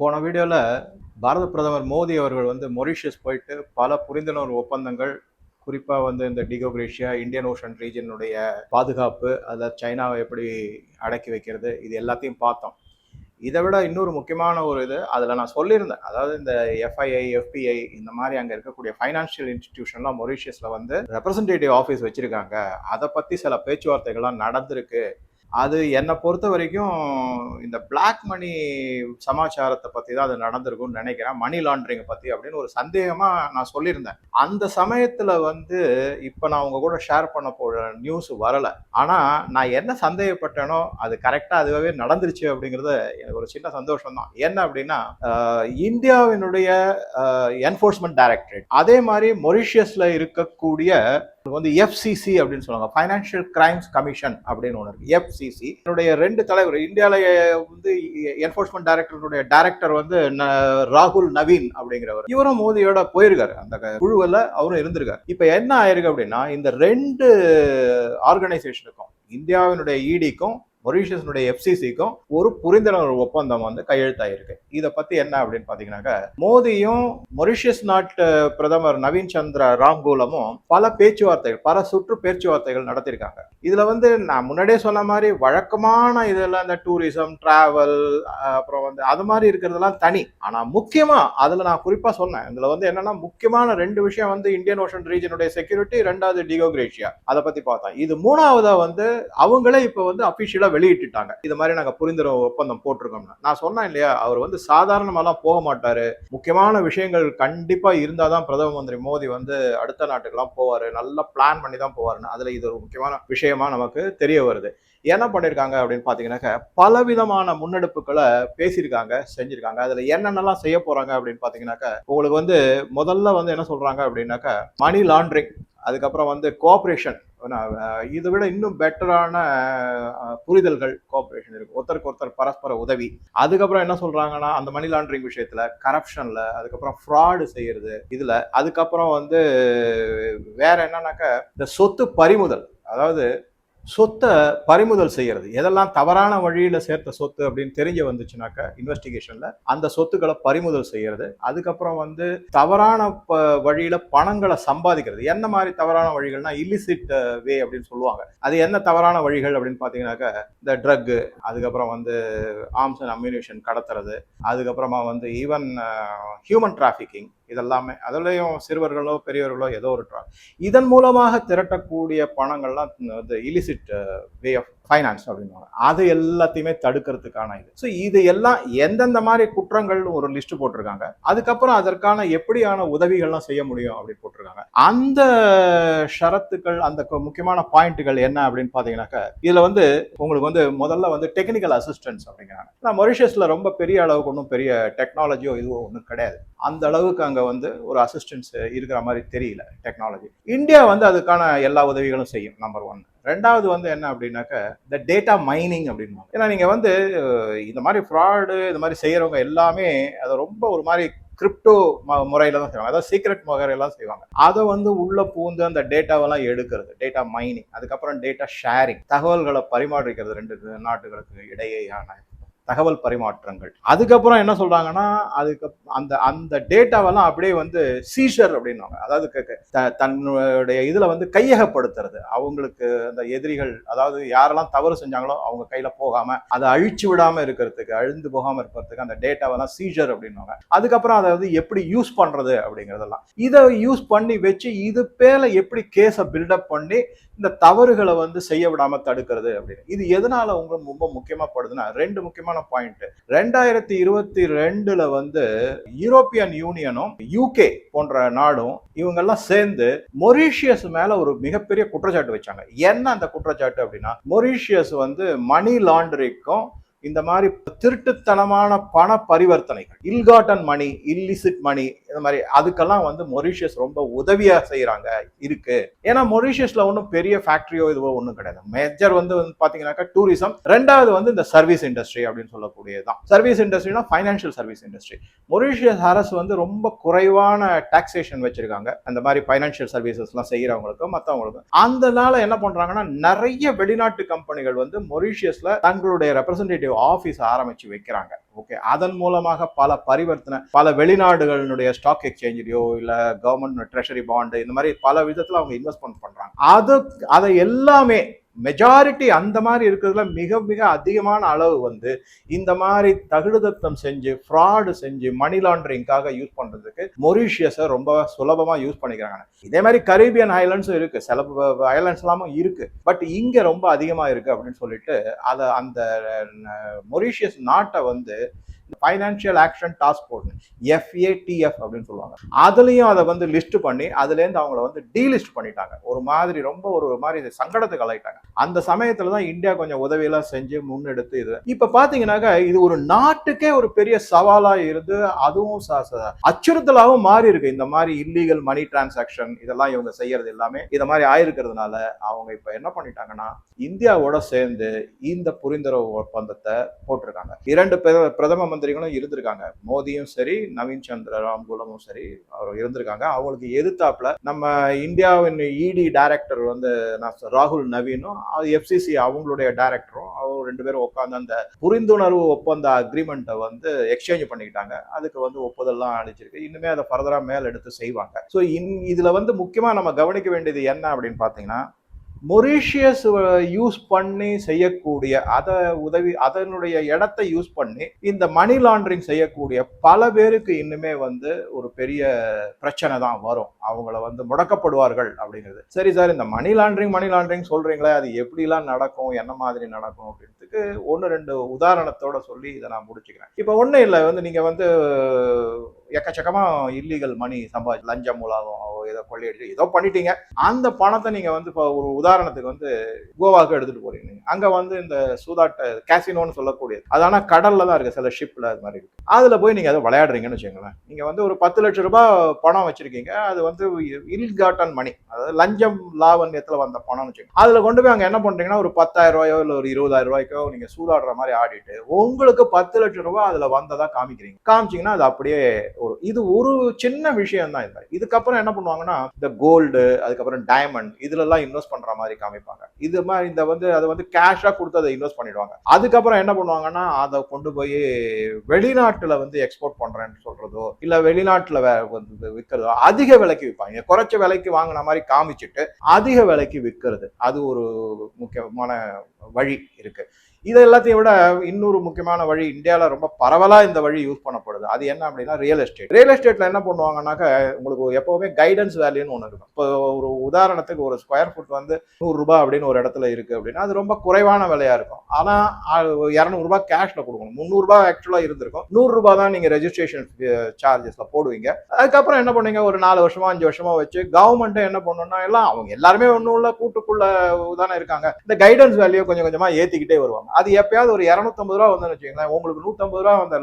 போன வீடியோவில் பாரத பிரதமர் மோடி அவர்கள் வந்து மொரிஷியஸ் போயிட்டு பல புரிந்துணர்வு ஒப்பந்தங்கள் குறிப்பாக வந்து இந்த டிகோக்ரேஷியா இந்தியன் ஓஷன் ரீஜனுடைய பாதுகாப்பு அதில் சைனாவை எப்படி அடக்கி வைக்கிறது இது எல்லாத்தையும் பார்த்தோம். இதை விட இன்னொரு முக்கியமான ஒரு இது அதில் நான் சொல்லியிருந்தேன். அதாவது இந்த எஃப்ஐஐ எஃபிஐ இந்த மாதிரி அங்கே இருக்கக்கூடிய ஃபைனான்ஷியல் இன்ஸ்டிடியூஷன்லாம் மொரிஷியஸில் வந்து ரெப்ரசன்டேட்டிவ் ஆஃபீஸ் வச்சுருக்காங்க. அதை பற்றி சில பேச்சுவார்த்தைகள்லாம் நடந்திருக்கு. அது என்னை பொறுத்த வரைக்கும் இந்த பிளாக் மணி சமாச்சாரத்தை பற்றி தான் அது நடந்திருக்கும்னு நினைக்கிறேன். மணி லாண்ட்ரிங்கை பற்றி அப்படின்னு ஒரு சந்தேகமாக நான் சொல்லியிருந்தேன். அந்த சமயத்தில் வந்து இப்போ நான் உங்கள் கூட ஷேர் பண்ண போகிற நியூஸ் வரலை. ஆனால் நான் என்ன சந்தேகப்பட்டேனோ அது கரெக்டாக அதுவே நடந்துருச்சு அப்படிங்கிறது எனக்கு ஒரு சின்ன சந்தோஷம் தான் என்ன அப்படின்னா இந்தியாவினுடைய என்ஃபோர்ஸ்மெண்ட் டைரக்டரேட் அதே மாதிரி மொரிஷியஸில் இருக்கக்கூடிய வந்து எஃப்சிசி அப்படின்னு சொல்லுவாங்க. ஃபைனான்ஷியல் கிரைம்ஸ் கமிஷன் அப்படின்னு ஒன்று இருக்கு. எஃப்சிசி என்னுடைய ரெண்டு தலைவர் இந்தியாவில் வந்து என்ஃபோர்ஸ்மெண்ட் டைரக்டருடைய டைரக்டர் வந்து ந- ராகுல் நவீன் அப்படிங்கிறவர். இவரும் மோதியோட போயிருக்காரு. அந்த குழுவில் அவரும் இருந்திருக்காரு. இப்போ என்ன ஆயிருக்கு அப்படின்னா இந்த ரெண்டு ஆர்கனைசேஷனுக்கும் இந்தியாவினுடைய இடிக்கும் மொரிஷியஸனுடைய எஃப்சிசிக்கும் ஒரு புரிந்துணர்வு ஒப்பந்தம் வந்து கையெழுத்தாயிருக்கு. இதை பத்தி என்ன அப்படின்னு பாத்தீங்கன்னாக்க மோடியும் மொரிஷியஸ் நாட்டு பிரதமர் நவீன் சந்திர ராம்கூலமும் பல பேச்சுவார்த்தைகள் பல சுற்று பேச்சுவார்த்தைகள் நடத்தியிருக்காங்க. இதுல வந்து நான் முன்னாடியே சொன்ன மாதிரி வழக்கமான இதெல்லாம் இந்த டூரிசம் டிராவல் அப்புறம் வந்து அது மாதிரி இருக்கிறதெல்லாம் தனி. ஆனா முக்கியமா அதுல நான் குறிப்பா சொன்னேன் இதுல வந்து என்னன்னா முக்கியமான ரெண்டு விஷயம் வந்து இந்தியன் ஓஷன் ரீஜனுடைய செக்யூரிட்டி ரெண்டாவது டிகோகிரேஷியா அதை பத்தி பார்த்தோம். இது மூணாவதா வந்து அவங்களே இப்ப வந்து அபிஷியலா வெளியிட்டுட்டாங்க. இது மாதிரி நாங்க புரிந்துணர்வு ஒப்பந்தம் போட்டிருக்கோம்னு. நான் சொன்னேன் இல்லையா அவர் வந்து சாதாரணமாலாம் போக மாட்டாரு. முக்கியமான விஷயங்கள் கண்டிப்பா இருந்தாதான் பிரதம மந்திரி மோடி வந்து அடுத்த நாட்டுக்கெல்லாம் போவாரு. நல்லா பிளான் பண்ணி தான் போவாருன்னு. அதுல இது ஒரு முக்கியமான விஷயமா நமக்கு தெரிய வருது. என்ன பண்ணியிருக்காங்க அப்படின்னு பாத்தீங்கன்னாக்க பலவிதமான முன்னெடுப்புகளை பேசியிருக்காங்க செஞ்சிருக்காங்க. அதில் என்னென்னலாம் செய்ய போகிறாங்க அப்படின்னு பார்த்தீங்கன்னாக்கா உங்களுக்கு வந்து முதல்ல வந்து என்ன சொல்கிறாங்க அப்படின்னாக்க மணி லாண்ட்ரிங் அதுக்கப்புறம் வந்து கோஆப்ரேஷன் இதை விட இன்னும் பெட்டரான புரிதல்கள் கோஆப்ரேஷன் இருக்கு. ஒருத்தருக்கு ஒருத்தர் பரஸ்பர உதவி. அதுக்கப்புறம் என்ன சொல்றாங்கன்னா அந்த மணி லாண்டரிங் விஷயத்துல கரப்ஷன்ல அதுக்கப்புறம் ஃப்ராடு செய்யறது இதுல அதுக்கப்புறம் வந்து வேற என்னன்னாக்க இந்த சொத்து பறிமுதல். அதாவது சொத்தை பறிமுதல் செய்யறது. எதெல்லாம் தவறான வழியில் சேர்த்த சொத்து அப்படின்னு தெரிஞ்சு வந்துச்சுனாக்க இன்வெஸ்டிகேஷனில் அந்த சொத்துக்களை பறிமுதல் செய்யறது. அதுக்கப்புறம் வந்து தவறான ப- வழியில் பணங்களை சம்பாதிக்கிறது. என்ன மாதிரி தவறான வழிகள்னா இல்லிசிட் வே அப்படின்னு சொல்லுவாங்க. அது என்ன தவறான வழிகள் அப்படின்னு பார்த்தீங்கன்னாக்கா இந்த ட்ரக்கு அதுக்கப்புறம் வந்து ஆர்ம்ஸ் அண்ட் அம்யூனிஷன் கடத்துறது. அதுக்கப்புறமா வந்து ஈவன் ஹியூமன் டிராஃபிக்கிங் இதெல்லாமே அதுலேயும் சிறுவர்களோ பெரியவர்களோ ஏதோ ஒரு ட்ரா இதன் மூலமாக திரட்டக்கூடிய பணங்கள்லாம் இலிசிட் வே ஆஃப் ஃபைனான்ஸ் அப்படின்வாங்க அது எல்லாத்தையுமே தடுக்கிறதுக்கான இது. ஸோ இது எல்லாம் எந்தெந்த மாதிரி குற்றங்கள் ஒரு லிஸ்ட் போட்டிருக்காங்க. அதுக்கப்புறம் அதற்கான எப்படியான உதவிகள்லாம் செய்ய முடியும் அப்படின்னு போட்டிருக்காங்க. அந்த ஷரத்துக்கள் அந்த முக்கியமான பாயிண்ட்டுகள் என்ன அப்படின்னு பார்த்தீங்கன்னாக்க இதில் வந்து உங்களுக்கு வந்து முதல்ல வந்து டெக்னிக்கல் அசிஸ்டன்ஸ் அப்படிங்கிறாங்க. நான் மொரிஷியஸில் ரொம்ப பெரிய அளவுக்கு ஒன்றும் பெரிய டெக்னாலஜியோ இதுவோ ஒன்றும் கிடையாது. அந்த அளவுக்கு அங்கே வந்து ஒரு அசிஸ்டன்ஸ் இருக்கிற மாதிரி தெரியல டெக்னாலஜி இந்தியா வந்து அதுக்கான எல்லா உதவிகளும் செய்யும் நம்பர் ஒன் ரெண்டாவது வந்து என்ன அப்படின்னாக்க இந்த டேட்டா மைனிங் அப்படின்னு ஏன்னா நீங்க வந்து இந்த மாதிரி ஃப்ராடு இந்த மாதிரி செய்யறவங்க எல்லாமே அதை ரொம்ப ஒரு மாதிரி கிரிப்டோ முறையில தான் செய்வாங்க. அதாவது சீக்ரெட் முறையெல்லாம் செய்வாங்க. அதை வந்து உள்ள பூந்து அந்த டேட்டாவெல்லாம் எடுக்கிறது டேட்டா மைனிங் அதுக்கப்புறம் டேட்டா ஷேரிங் தகவல்களை பரிமாறிக்கிறது ரெண்டு நாட்டுகளுக்கு இடையேயான தகவல் பரிமாற்றங்கள். அதுக்கப்புறம் என்ன சொல்றாங்கன்னா அதுக்கு அந்த அந்த டேட்டாவெல்லாம் அப்படியே வந்து சீஷர் அப்படின்னுவாங்க. அதாவது த- தன்னுடைய இதுல வந்து கையகப்படுத்துறது. அவங்களுக்கு அந்த எதிரிகள் அதாவது யாரெல்லாம் தவறு செஞ்சாங்களோ அவங்க கையில போகாம அதை அழிச்சு விடாம இருக்கிறதுக்கு அழிந்து போகாம இருக்கிறதுக்கு அந்த டேட்டாவெல்லாம் சீஷர் அப்படின்னுவாங்க. அதுக்கப்புறம் அதை வந்து எப்படி யூஸ் பண்றது அப்படிங்கறதெல்லாம். இதை யூஸ் பண்ணி வச்சு இது பேல எப்படி கேஸை பில்டப் பண்ணி இந்த தவறுகளை வந்து செய்ய விடாம தடுக்கிறது அப்படின்னு. இது எதனால உங்களுக்கு ரொம்ப முக்கியமா படுதுன்னா ரெண்டு முக்கியமான பாயிண்ட் ரெண்டாயிரத்தி இருபத்தி ரெண்டுல வந்து யூரோப்பியன் யூனியனும் யூகே போன்ற நாடும் இவங்கெல்லாம் சேர்ந்து மொரீஷியஸ் மேல ஒரு மிகப்பெரிய குற்றச்சாட்டு வச்சாங்க. என்ன அந்த குற்றச்சாட்டு அப்படின்னா மொரீஷியஸ் வந்து மணி லாண்டரிக்கும் இந்த மாதிரி திருட்டுத்தனமான பண பரிவர்த்தனைகள் இல்காட்டன் மணி இல்லிசிட் மணி இந்த மாதிரி அதுக்கெல்லாம் வந்து மொரிஷியஸ் ரொம்ப உதவியா செய்யறாங்க இருக்கு. ஏன்னா மொரிஷியஸில் ஒன்றும் பெரிய ஃபேக்டரியோ இதுவோ ஒன்றும் கிடையாது. மேஜர் வந்து வந்து பாத்தீங்கன்னாக்கா டூரிசம் ரெண்டாவது வந்து இந்த சர்வீஸ் இண்டஸ்ட்ரி அப்படின்னு சொல்லக்கூடியதுதான். சர்வீஸ் இண்டஸ்ட்ரினா ஃபைனான்ஷியல் சர்வீஸ் இண்டஸ்ட்ரி மொரிஷியஸ் அரசு வந்து ரொம்ப குறைவான டாக்ஸேஷன் வச்சிருக்காங்க. அந்த மாதிரி ஃபைனான்ஷியல் சர்வீசஸ்லாம் செய்கிறவங்களுக்கும் மற்றவங்களுக்கும் அதனால என்ன பண்றாங்கன்னா நிறைய வெளிநாட்டு கம்பெனிகள் வந்து மொரிஷியஸில் தங்களுடைய ரெப்ரசன்டேட்டிவ் ஆஃபீஸ் ஆபீஸ் ஆரம்பிச்சு வைக்கிறாங்க. ஓகே. அதன் மூலமாக பல பரிவர்த்தனை பல வெளிநாடுகளினுடைய ஸ்டாக் எக்ஸ்சேஞ்சிலையோ இல்லை கவர்மெண்ட் ட்ரெஷரி பாண்டு இந்த மாதிரி பல விதத்தில் அவங்க இன்வெஸ்ட்மெண்ட் பண்ணுறாங்க அது அதை எல்லாமே மெஜாரிட்டி அந்த மாதிரி இருக்கிறதுல மிக மிக அதிகமான அளவு வந்து இந்த மாதிரி தகுடுதத்தம் செஞ்சு ஃப்ராடு செஞ்சு மணி லாண்டரிங்காக யூஸ் பண்ணுறதுக்கு மொரிஷியஸை ரொம்ப சுலபமாக யூஸ் பண்ணிக்கிறாங்க. இதே மாதிரி கரீபியன் ஐலாண்ட்ஸும் இருக்குது சில ஐலாண்ட்ஸ் எல்லாமும் இருக்குது பட் இங்கே ரொம்ப அதிகமாக இருக்குது அப்படின்னு சொல்லிட்டு அதை அந்த மொரிஷியஸ் நாட்டை வந்து financial action task force FATF அப்படின்னு சொல்லுவாங்க. அதுலேயும் அதை வந்து லிஸ்ட் பண்ணி அதுலேருந்து அவங்கள வந்து டீலிஸ்ட் பண்ணிட்டாங்க. ஒரு மாதிரி ரொம்ப ஒரு மாதிரி சங்கடத்துக்கு அலைட்டாங்க அந்த சமயத்தில் தான் இந்தியா கொஞ்சம் உதவியெல்லாம் செஞ்சு முன்னெடுத்து இது. இப்போ பார்த்தீங்கன்னாக்கா இது ஒரு நாட்டுக்கே ஒரு பெரிய சவாலாக இருந்து அதுவும் அச்சுறுத்தலாகவும் மாறி இருக்கு. இந்த மாதிரி இல்லீகல் மணி டிரான்சாக்ஷன் இதெல்லாம் இவங்க செய்யறது எல்லாமே. இதை மாதிரி ஆயிருக்கிறதுனால அவங்க இப்போ என்ன பண்ணிட்டாங்கன்னா இந்தியாவோட சேர்ந்து இந்த புரிந்துணர்வு ஒப்பந்தத்தை போட்டிருக்காங்க. இரண்டு பிரதம மந்திரிகளும் இருந்திருக்காங்க. மோதியும் சரி நவீன் சந்திர ராம்குலமும் சரி அவர் இருந்திருக்காங்க. அவங்களுக்கு எதிர்த்தாப்புல நம்ம இந்தியாவின் இடி டைரக்டர் வந்து நான் ராகுல் நவீனும் எஃப்சிசி அவங்களுடைய டைரக்டரும் அவர் ரெண்டு பேரும் உட்காந்து அந்த புரிந்துணர்வு ஒப்பந்த அக்ரிமெண்ட்டை வந்து எக்ஸ்சேஞ்ச் பண்ணிக்கிட்டாங்க. அதுக்கு வந்து ஒப்புதல்லாம் அளிச்சிருக்கு. இன்னுமே அதை ஃபர்தராக மேல் எடுத்து செய்வாங்க. ஸோ இன் இதில் வந்து முக்கியமாக நம்ம கவனிக்க வேண்டியது என்ன அப்படின்னு பார்த்தீங்கன்னா மொரீஷியஸ் யூஸ் பண்ணி செய்யக்கூடிய அதை உதவி அதனுடைய இடத்தை யூஸ் பண்ணி இந்த மணி லாண்டரிங் செய்யக்கூடிய பல பேருக்கு இன்னுமே வந்து ஒரு பெரிய பிரச்சனை தான் வரும். அவங்கள வந்து முடக்கப்படுவார்கள் அப்படிங்கிறது. சரி சார் இந்த மணி லாண்டரிங் மணி லாண்டரிங் சொல்றீங்களே அது எப்படிலாம் நடக்கும் என்ன மாதிரி நடக்கும் அப்படின்னு விஷயத்துக்கு ஒன்று ரெண்டு உதாரணத்தோட சொல்லி இதை நான் முடிச்சுக்கிறேன். இப்போ ஒன்றும் இல்லை வந்து நீங்கள் வந்து எக்கச்சக்கமாக இல்லீகல் மணி சம்பாதி லஞ்சம் மூலம் ஏதோ கொள்ளையடிச்சு ஏதோ பண்ணிட்டீங்க. அந்த பணத்தை நீங்கள் வந்து இப்போ ஒரு உதாரணத்துக்கு வந்து கோவாவுக்கு எடுத்துகிட்டு போறீங்க. அங்கே வந்து இந்த சூதாட்ட கேசினோன்னு சொல்லக்கூடியது. அது ஆனால் கடலில் தான் இருக்குது சில ஷிப்பில் அது மாதிரி இருக்குது அதில் போய் நீங்கள் அதை விளையாடுறீங்கன்னு வச்சுக்கோங்களேன். நீங்கள் வந்து ஒரு பத்து லட்ச ரூபாய் பணம் வச்சுருக்கீங்க அது வந்து இல்காட்டன் மணி அதாவது லஞ்சம் லாவண்யத்தில் வந்த பணம்னு வச்சுக்கோங்க. அதில் கொண்டு போய் அங்கே என்ன பண்ணுறீங்கன்னா ஒரு பத்தாயிரம் ரூபாயோ இல்லை ஒரு இருபதாயிரம் ரூபாய்க்கோ நீங்க சூதாடுற மாதிரி ஆடிட்டு உங்களுக்கு பத்து லட்சம் ரூபாய் அதுல வந்ததா காமிக்கிறீங்க. காமிச்சீங்கன்னா அது அப்படியே ஒரு இது ஒரு சின்ன விஷயம் தான் இது இதுக்கப்புறம் என்ன பண்ணுவாங்கன்னா இந்த கோல்டு அதுக்கப்புறம் டைமண்ட் இதுல எல்லாம் இன்வெஸ்ட் பண்ற மாதிரி காமிப்பாங்க. இது மாதிரி இந்த வந்து அதை வந்து கேஷா கொடுத்து அதை இன்வெஸ்ட் பண்ணிடுவாங்க. அதுக்கப்புறம் என்ன பண்ணுவாங்கன்னா அதை கொண்டு போய் வெளிநாட்டுல வந்து எக்ஸ்போர்ட் பண்றேன்னு சொல்றதோ இல்ல வெளிநாட்டுல வே- வந்து விற்கிறதோ அதிக விலைக்கு விற்பாங்க குறைச்ச விலைக்கு வாங்கின மாதிரி காமிச்சிட்டு அதிக விலைக்கு விற்கிறது அது ஒரு முக்கியமான வழி இருக்கு. இதை எல்லாத்தையும் விட இன்னொரு முக்கியமான வழி இந்தியாவில் ரொம்ப பரவலாக இந்த வழி யூஸ் பண்ணப்படுது. அது என்ன அப்படின்னா ரியல் எஸ்டேட் ரியல் எஸ்டேட்டில் என்ன பண்ணுவாங்கன்னாக்க உங்களுக்கு எப்போவுமே கைடன்ஸ் வேல்யூன்னு ஒன்று இருக்கும். இப்போ ஒரு உதாரணத்துக்கு ஒரு ஸ்கொயர் ஃபுட் வந்து நூறுரூபா அப்படின்னு ஒரு இடத்துல இருக்கு அப்படின்னா அது ரொம்ப குறைவான விலையாக இருக்கும். ஆனால் இரநூறுபா கேஷ்ல கொடுக்கணும். முந்நூறுபா ஆக்சுவலாக இருந்திருக்கும். நூறுரூபா தான் நீங்கள் ரெஜிஸ்ட்ரேஷன் சார்ஜஸ்ல போடுவீங்க. அதுக்கப்புறம் என்ன பண்ணீங்க? ஒரு நாலு வருஷமா அஞ்சு வருஷமா வச்சு கவர்மெண்ட்டை என்ன பண்ணணும்னா எல்லாம் அவங்க எல்லாருமே ஒன்றும் உள்ள கூட்டுக்குள்ள தானே இருக்காங்க. இந்த கைடன்ஸ் வேல்யூ கொஞ்சம் கொஞ்சமாக ஏற்றிக்கிட்டே வருவாங்க. அது எப்பயாவது ஒரு இரநூத்தம்பது ரூபா வந்து வச்சுக்கோங்களேன். உங்களுக்கு நூத்தம்பது ரூபா அந்த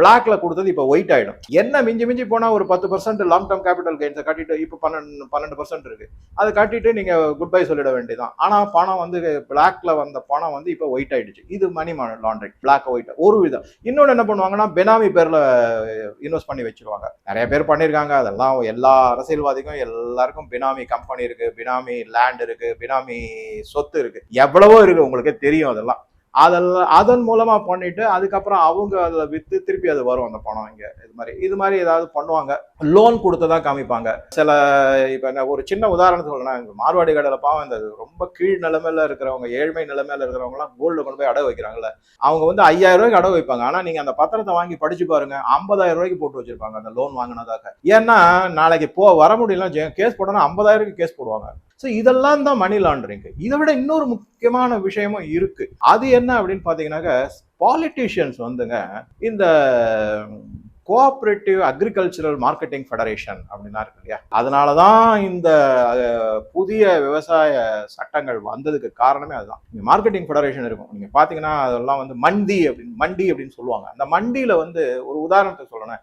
பிளாக்ல கொடுத்தது இப்போ ஒயிட் ஆயிடும். என்ன மிஞ்சி மிஞ்சி போனா ஒரு பத்து பர்சன்ட் லாங் டேர்ம் கேபிட்டல் கெயின்ஸை கட்டிட்டு இப்போ பன்னெண்டு பன்னெண்டு பர்சன்ட் இருக்கு. அதை கட்டிட்டு நீங்க குட் பை சொல்லிட வேண்டியதான் ஆனா பணம் வந்து பிளாக்ல வந்த பணம் வந்து இப்போ ஒயிட் ஆயிடுச்சு. இது மணி லாண்ட்ரிங் பிளாக் ஒயிட் ஒரு விதம். இன்னொன்று என்ன பண்ணுவாங்கன்னா பெனாமி பேர்ல இன்வெஸ்ட் பண்ணி வச்சிருவாங்க. நிறைய பேர் பண்ணியிருக்காங்க அதெல்லாம் எல்லா அரசியல்வாதிக்கும் எல்லாருக்கும் பினாமி கம்பெனி இருக்கு. பினாமி லேண்ட் இருக்கு. பினாமி சொத்து இருக்கு. எவ்வளவோ இருக்கு. உங்களுக்கே தெரியும் அதெல்லாம். அதெல்லாம் அதன் மூலமா பண்ணிட்டு அதுக்கப்புறம் அவங்க அதை வித்து திருப்பி அது வரும் அந்த பணம் இங்க. இது மாதிரி இது மாதிரி ஏதாவது பண்ணுவாங்க. லோன் கொடுத்ததா காமிப்பாங்க. சில இப்ப என்ன ஒரு சின்ன உதாரணத்துக்கு சொல்லணும்னா இந்த மார்வாடி கடையில பாவம் இந்த ரொம்ப கீழ் நிலைமையில இருக்கிறவங்க ஏழ்மை நிலைமையில இருக்கிறவங்க எல்லாம் கோல்டு கொண்டு போய் அடகு வைக்கிறாங்கல்ல. அவங்க வந்து ஐயாயிரம் ரூபாய்க்கு அடகு வைப்பாங்க. ஆனா நீங்க அந்த பத்திரத்தை வாங்கி படிச்சு பாருங்க ஐம்பதாயிரம் ரூபாய்க்கு போட்டு வச்சிருப்பாங்க அந்த லோன் வாங்கினதாக. ஏன்னா நாளைக்கு போ வர முடியல கேஸ் போட்டோம்னா ஐம்பதாயிரம் கேஸ் போடுவாங்க. ஸோ இதெல்லாம் தான் மணி லாண்டரிங் இதை விட இன்னொரு முக்கியமான விஷயமும் இருக்கு. அது என்ன அப்படின்னு பார்த்தீங்கன்னாக்க பாலிட்டிஷியன்ஸ் வந்துங்க இந்த கோஆப்ரேட்டிவ் அக்ரிகல்ச்சரல் மார்க்கெட்டிங் ஃபெடரேஷன் அப்படின்னா இருக்கு இல்லையா? அதனால தான் இந்த புதிய விவசாய சட்டங்கள் வந்ததுக்கு காரணமே அதுதான். இங்கே மார்க்கெட்டிங் ஃபெடரேஷன் இருக்கும். நீங்கள் பார்த்தீங்கன்னா அதெல்லாம் வந்து மண்டி அப்படின்னு மண்டி அப்படின்னு சொல்லுவாங்க. அந்த மண்டியில் வந்து ஒரு உதாரணத்தை சொல்லணும்.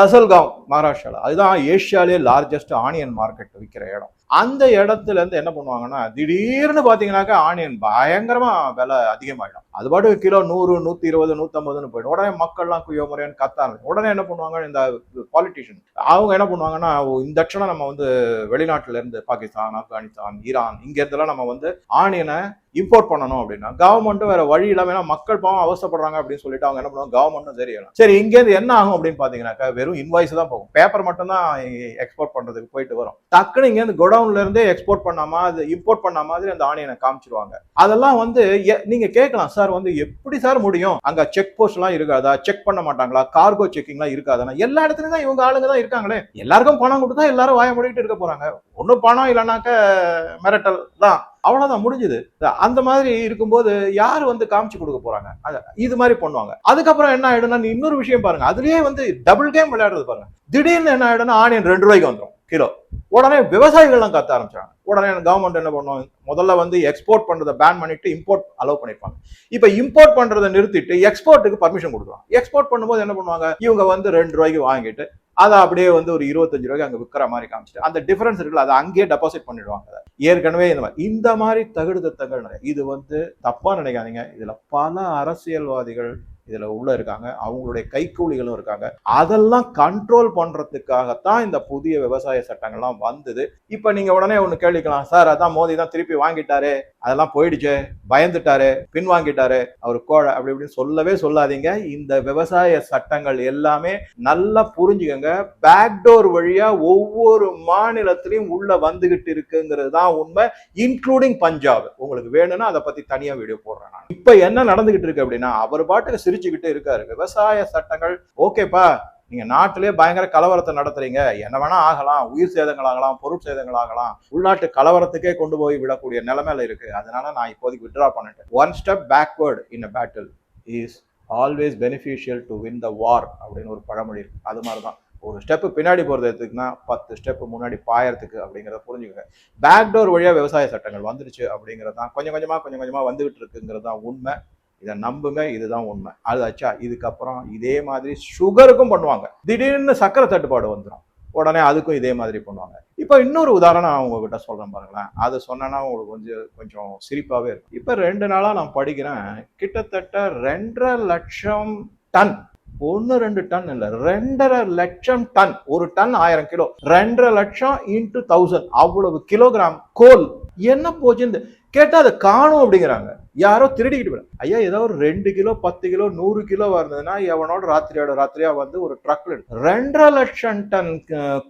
லசல்காவ் மகாராஷ்டிராவில் அதுதான் ஏஷியாலே லார்ஜஸ்ட் ஆனியன் மார்க்கெட் விற்கிற இடம். அந்த இடத்துல இருந்து என்ன பண்ணுவாங்கன்னா திடீர்னு பாத்தீங்கன்னாக்கா ஆனியன் பயங்கரமா விலை அதிகமாயிடும். அது பாட்டுக்கு கிலோ நூறு நூத்தி இருபது நூத்தம்பதுன்னு போயிடும். உடனே மக்கள்லாம் குயோ கத்தாரு கத்த ஆரம்பிச்சு உடனே என்ன பண்ணுவாங்க இந்த பாலிட்டிஷியன் அவங்க என்ன பண்ணுவாங்கன்னா இந்த க்ஷணம் நம்ம வந்து வெளிநாட்டுல இருந்து பாகிஸ்தான் ஆப்கானிஸ்தான் ஈரான் இங்க இருந்தெல்லாம் நம்ம வந்து ஆனியனை இம்போர்ட் பண்ணணும் அப்படின்னா கவர்மெண்ட்டும் வேற வழி இல்லாம ஏன்னா மக்கள் பாவம் அவசப்படுறாங்க அப்படின்னு சொல்லிட்டு அவங்க என்ன பண்ணுவாங்க கவர்மெண்ட்டும் தெரியலாம் சரி இங்க இருந்து என்ன ஆகும் அப்படின்னு பாத்தீங்கன்னாக்கா வெறும் இன்வாய்ஸ் தான் போகும். பேப்பர் மட்டும் தான் எக்ஸ்போர்ட் பண்றதுக்கு போயிட்டு வரும். டக்குன்னு இங்க இருந்து குடவுன்ல இருந்தே எக்ஸ்போர்ட் பண்ண மாதிரி இம்போர்ட் பண்ண மாதிரி அந்த ஆனியனை காமிச்சிருவாங்க. அதெல்லாம் வந்து எ- நீங்க கேட்கலாம் சார் வந்து எப்படி சார் முடியும்? அங்க செக் போஸ்ட் எல்லாம் இருக்காதா? செக் பண்ண மாட்டாங்களா? கார்கோ செக்கிங் எல்லாம் இருக்காதா எல்லா இடத்துலயும் தான் இவங்க ஆளுங்க தான் இருக்காங்களே. எல்லாருக்கும் பணம் கொடுத்தா எல்லாரும் வாய முடிக்கிட்டு இருக்க போறாங்க. ஒன்னும் பணம் இல்லைனாக்க மிரட்டல் தான். அவ்வளவுதான் முடிஞ்சுது. அந்த மாதிரி இருக்கும்போது யார் வந்து காமிச்சு கொடுக்க போறாங்க? இது மாதிரி பண்ணுவாங்க. அதுக்கப்புறம் என்ன ஆயிடும்னா இன்னொரு விஷயம் பாருங்க. அதுலயே வந்து டபுள் கேம் விளையாடுறது பாருங்க. திடீர்னு என்ன ஆயிடும்னா ஆனியன் ரெண்டு ரூபாய்க்கு வந்துடும் கிலோ உடனே விவசாயிகள்லாம் கத்த ஆரம்பிச்சாங்க. உடனே கவர்மெண்ட் என்ன பண்ணுவாங்க முதல்ல வந்து எக்ஸ்போர்ட் பண்ணுறதை பேன் பண்ணிட்டு இம்போர்ட் அலோவ் பண்ணிருப்பாங்க. இப்போ இம்போர்ட் பண்ணுறதை நிறுத்திட்டு எக்ஸ்போர்ட்டுக்கு பர்மிஷன் கொடுக்குறாங்க எக்ஸ்போர்ட் பண்ணும்போது என்ன பண்ணுவாங்க? இவங்க வந்து ரெண்டு ரூபாய்க்கு வாங்கிட்டு அதை அப்படியே வந்து ஒரு இருபத்தஞ்சு ரூபாய்க்கு அங்கே விற்கிற மாதிரி காமிச்சிட்டு அந்த டிஃபரன்ஸ் இருக்குல்ல அதை அங்கேயே டெபாசிட் பண்ணிடுவாங்க ஏற்கனவே இந்த மாதிரி இந்த மாதிரி தகுடு தத்தங்கள் இது வந்து தப்பாக நினைக்காதீங்க. இதில் பல அரசியல்வாதிகள் இதில் உள்ளே இருக்காங்க அவங்களுடைய கைக்கூலிகளும் இருக்காங்க. அதெல்லாம் கண்ட்ரோல் பண்ணுறதுக்காகத்தான் இந்த புதிய விவசாய சட்டங்கள்லாம் வந்தது. இப்போ நீங்கள் உடனே ஒன்று கேள்விக்கலாம் சார் அதான் மோடி தான் திருப்பி வாங்கிட்டாரு அதெல்லாம் போயிடுச்சு பயந்துட்டாரு பின் வாங்கிட்டாரு அவர் கோழை அப்படி இப்படின்னு சொல்லவே சொல்லாதீங்க. இந்த விவசாய சட்டங்கள் எல்லாமே நல்லா புரிஞ்சுக்கங்க. பேக்டோர் வழியா ஒவ்வொரு மாநிலத்திலையும் உள்ளே வந்துகிட்டு இருக்குங்கிறது தான் உண்மை இன்க்ளூடிங் பஞ்சாப். உங்களுக்கு வேணும்னா அதை பற்றி தனியாக வீடியோ போடுறேன் நான். என்ன நடந்துகிட்டு இருக்கு அப்படின்னா அவர் பாட்டுக்கு சிரிச்சுக்கிட்டு இருக்காரு. விவசாய சட்டங்கள் ஓகேப்பா நீங்க நாட்டிலே பயங்கர கலவரத்தை நடத்துறீங்க. என்ன வேணா ஆகலாம். உயிர் சேதங்கள் ஆகலாம் பொருட்சேதங்கள் ஆகலாம். உள்நாட்டு கலவரத்துக்கே கொண்டு போய் விடக்கூடிய நிலைமையில இருக்கு. அதனால நான் இப்போதைக்கு வித்ட்ரா பண்ணிட்டேன். One step backward in a battle is always beneficial to win the war அப்படின்னு ஒரு பழமொழி இருக்கு. அது மாதிரி தான் ஒரு ஸ்டெப்பு பின்னாடி போறது எதுக்குன்னா பத்து ஸ்டெப்பு முன்னாடி பாயறதுக்கு அப்படிங்கிறத புரிஞ்சுக்கோங்க. பேக்டோர் வழியா விவசாய சட்டங்கள் வந்துருச்சு அப்படிங்கிறது தான் கொஞ்சம் கொஞ்சமா கொஞ்சம் கொஞ்சமா வந்துகிட்டு இருக்குங்கிறது தான் உண்மை. இதை நம்புங்க இதுதான் உண்மை. அது ஆச்சா இதுக்கப்புறம் இதே மாதிரி சுகருக்கும் பண்ணுவாங்க. திடீர்னு சக்கரை தட்டுப்பாடு வந்துடும் உடனே அதுக்கும் இதே மாதிரி பண்ணுவாங்க. இப்போ இன்னொரு உதாரணம் நான் உங்ககிட்ட சொல்கிறேன் பாருங்களேன். அது சொன்னேன்னா உங்களுக்கு கொஞ்சம் கொஞ்சம் சிரிப்பாகவே இருக்கும். இப்போ ரெண்டு நாளாக நான் படிக்கிறேன். கிட்டத்தட்ட ரெண்டரை லட்சம் டன். ஒன்று ரெண்டு டன் இல்லை. ரெண்டரை லட்சம் டன். ஒரு டன் ஆயிரம் கிலோ. ரெண்டரை லட்சம் இன்ட்டு தௌசண்ட் அவ்வளவு கிலோகிராம் கோல். என்ன போச்சுன்னு கேட்டால் அதை காணும் அப்படிங்கிறாங்க. யாரோ திருடிக்கிட்டு போயிடும் ஐயா ஏதோ ஒரு ரெண்டு கிலோ பத்து கிலோ நூறு கிலோ வந்ததுன்னா எவனோட ராத்திரியோட ராத்திரியா வந்து ஒரு ட்ரக்ல ரெண்டரை லட்சம் டன்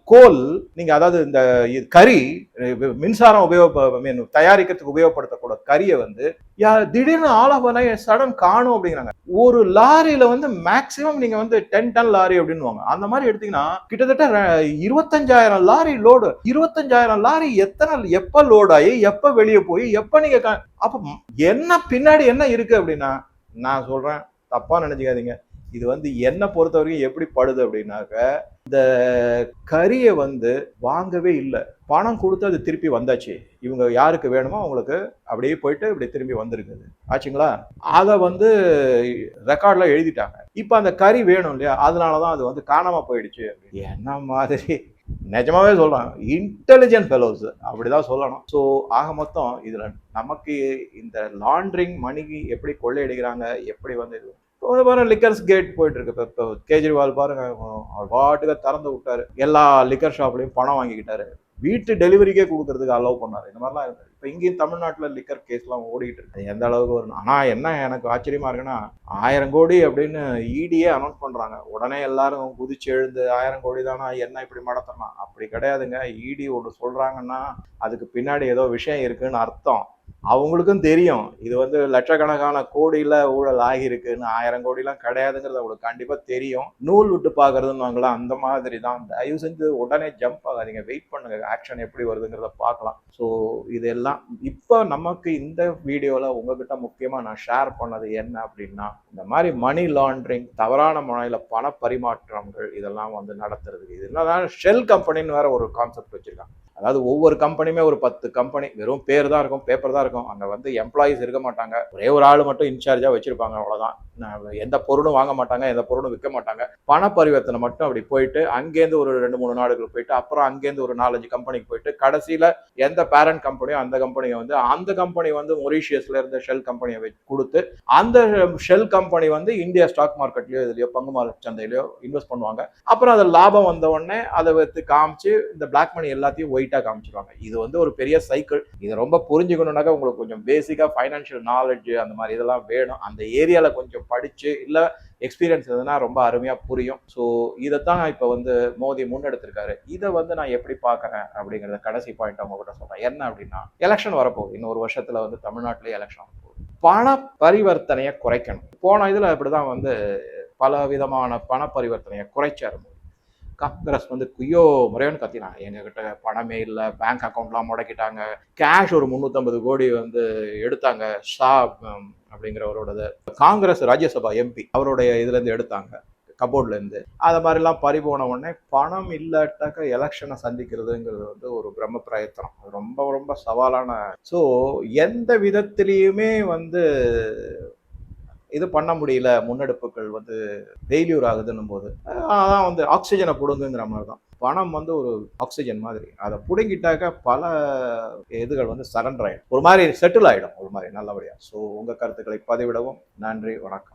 கோல் நீங்க அதாவது இந்த கறி மின்சாரம் உபயோக தயாரிக்கிறதுக்கு உபயோகப்படுத்தக்கூட கறியை வந்து யா திடீர்னு ஆல் சடன் காணும் அப்படிங்கிறாங்க. ஒரு லாரியில வந்து மேக்சிமம் நீங்க வந்து டென் டன் லாரி அப்படின்னுவாங்க. அந்த மாதிரி எடுத்தீங்கன்னா கிட்டத்தட்ட இருபத்தஞ்சாயிரம் லாரி லோடு இருபத்தஞ்சாயிரம் லாரி எத்தனை எப்ப லோட் ஆகி எப்ப வெளியே போய் எப்ப நீங்க அப்ப என்ன ஆனால் பின்னாடி என்ன இருக்கு அப்படின்னா நான் சொல்றேன் தப்பா நினைச்சுக்காதீங்க. இது வந்து என்ன பொறுத்த வரைக்கும் எப்படி படுது அப்படின்னாக்க இந்த கறியை வந்து வாங்கவே இல்லை. பணம் கொடுத்து அது திருப்பி வந்தாச்சு. இவங்க யாருக்கு வேணுமோ அவங்களுக்கு அப்படியே போயிட்டு இப்படி திரும்பி வந்திருக்குது. ஆச்சுங்களா? அதை வந்து ரெக்கார்டில் எழுதிட்டாங்க. இப்போ அந்த கறி வேணும் இல்லையா? அதனால தான் அது வந்து காணாமல் போயிடுச்சு என்ன மாதிரி நிஜமாவே சொல்றாங்க இன்டெலிஜென்ட் ஃபெலோஸ் அப்படிதான் சொல்லணும். ஸோ ஆக மொத்தம் இதில் நமக்கு இந்த லாண்ட்ரிங் மணிக்கு எப்படி கொள்ளையடிக்கிறாங்க எப்படி வந்து இது? இப்போ பாருங்க லிக்கர்ஸ் கேட் போயிட்டு இருக்கு இப்போ இப்போ கேஜ்ரிவால் பாருங்க அவர் பாட்டுக்கு திறந்து விட்டாரு. எல்லா லிக்கர் ஷாப்லேயும் பணம் வாங்கிக்கிட்டாரு. வீட்டு டெலிவரிக்கே கொடுக்கறதுக்கு அலோவ் பண்ணாரு. இந்த மாதிரிலாம் இருந்தது. இப்போ இங்கேயும் தமிழ்நாட்டில் லிக்கர் கேஸ்லாம் ஓடிட்டு இருக்கு. எந்த அளவுக்கு வரும் ஆனால் என்ன எனக்கு ஆச்சரியமா இருக்குன்னா ஆயிரம் கோடி அப்படின்னு இடியே அனௌன்ஸ் பண்ணுறாங்க உடனே எல்லாரும் குதிச்சு எழுந்து ஆயிரம் கோடி தானா என்ன இப்படி மடத்தலாம் அப்படி கிடையாதுங்க. இடி ஒன்று சொல்கிறாங்கன்னா அதுக்கு பின்னாடி ஏதோ விஷயம் இருக்குன்னு அர்த்தம். அவங்களுக்கும் தெரியும். இது வந்து லட்சக்கணக்கான கோடியில் ஊழல் ஆகியிருக்குன்னு ஆயிரம் கோடிலாம் கிடையாதுங்கிறது அவங்களுக்கு கண்டிப்பாக தெரியும். நூல் விட்டு பாக்குறதுன்னு அந்த மாதிரி தான். தயவு செஞ்சு உடனே ஜம்ப் ஆகாதீங்க. வெயிட் பண்ணுங்க. ஆக்ஷன் எப்படி வருதுங்கிறத பார்க்கலாம். ஸோ இதெல்லாம் இப்போ நமக்கு இந்த வீடியோவில் உங்ககிட்ட முக்கியமாக நான் ஷேர் பண்ணது என்ன அப்படின்னா இந்த மாதிரி மணி லாண்ட்ரிங் தவறான முறையில் பண பரிமாற்றங்கள் இதெல்லாம் வந்து நடத்துறதுக்கு இது என்னதான் ஷெல் கம்பெனின்னு வேற ஒரு கான்செப்ட் அதாவது ஒவ்வொரு கம்பெனியுமே ஒரு பத்து கம்பெனி வெறும் பேர் தான் இருக்கும் பேப்பர் தான் இருக்கும். அங்கே வந்து எம்ப்ளாயீஸ் இருக்க மாட்டாங்க. ஒரே ஒரு ஆள் மட்டும் இன்சார்ஜாக வச்சுருப்பாங்க அவ்வளோதான் எந்த பொருளும் வாங்க மாட்டாங்க எந்த பொருளும் விற்க மாட்டாங்க. பண பரிவர்த்தனை மட்டும் அப்படி போயிட்டு அங்கேருந்து ஒரு ரெண்டு மூணு நாடுகளுக்கு போயிட்டு அப்புறம் அங்கேருந்து ஒரு நாலஞ்சு கம்பெனிக்கு போயிட்டு கடைசியில் எந்த பேரண்ட் கம்பெனியோ அந்த கம்பெனியை வந்து அந்த கம்பெனி வந்து மொரீஷியஸ்ல இருந்த ஷெல் கம்பெனியை வச்சு கொடுத்து அந்த ஷெல் கம்பெனி வந்து இந்தியா ஸ்டாக் மார்க்கெட்லயோ இதுலயோ பங்கு மார்க்கெட் சந்தையிலயோ இன்வெஸ்ட் பண்ணுவாங்க. அப்புறம் அது லாபம் வந்த உடனே அதை வைத்து காமிச்சு இந்த பிளாக் மணி எல்லாத்தையும் ஒயிட்டா காமிச்சிருவாங்க. இது வந்து ஒரு பெரிய சைக்கிள் இதை ரொம்ப புரிஞ்சுக்கணும்னாக்கா உங்களுக்கு கொஞ்சம் பேசிக்கா ஃபைனான்ஷியல் நாலேஜ் அந்த மாதிரி இதெல்லாம் வேணும். அந்த ஏரியாவில் கொஞ்சம் படிச்சு இல்ல எக்ஸ்பீரியன்ஸ் இருந்ததுன்னா ரொம்ப அருமையா புரியும். ஸோ இதைத்தான் இப்போ வந்து மோடி முன்னெடுத்திருக்காரு. இதை வந்து நான் எப்படி பார்க்குறேன் அப்படிங்கிறத கடைசி பாயிண்ட் அவங்க கிட்ட என்ன அப்படின்னா எலெக்ஷன் வரப்போகுது. இன்னொரு வருஷத்துல வந்து தமிழ்நாட்டிலே எலெக்ஷன் வரப்போகுது. பண பரிவர்த்தனையை குறைக்கணும். போன இதுல அப்படிதான் வந்து பல விதமான பண பரிவர்த்தனையை குறைச்சாரு காங்கிரஸ் வந்து குய்யோ முறையோன்னு கத்தினான் எங்ககிட்ட பணமே இல்லை பேங்க் அக்கௌண்ட்லாம் முடக்கிட்டாங்க. கேஷ் ஒரு முந்நூற்றம்பது கோடி வந்து எடுத்தாங்க ஷா அப்படிங்கிறவரோடது. காங்கிரஸ் ராஜ்யசபா எம்பி அவருடைய இதுலேருந்து எடுத்தாங்க கபோர்ட்லேருந்து அதை அது மாதிரிலாம் பறி போன உடனே பணம் இல்லாட்டாக்க எலெக்ஷனை சந்திக்கிறதுங்கிறது வந்து ஒரு பிரம்ம பிரயத்தனம். ரொம்ப ரொம்ப சவாலான. ஸோ எந்த விதத்திலையுமே வந்து இது பண்ண முடியல முன்னெடுப்புகள் வந்து ஃபெயில்யூர் ஆகுதுன்னும் போது அதான் வந்து ஆக்சிஜனை பிடுங்குங்கிற மாதிரி தான் பணம் வந்து ஒரு ஆக்சிஜன் மாதிரி. அதை பிடுங்கிட்டாக்க பல இதுகள் வந்து சரண்டர் ஆகிடும் ஒரு மாதிரி செட்டில் ஆகிடும் ஒரு மாதிரி நல்லபடியாக ஸோ உங்கள் கருத்துக்களை பதிவிடவும் நன்றி வணக்கம்.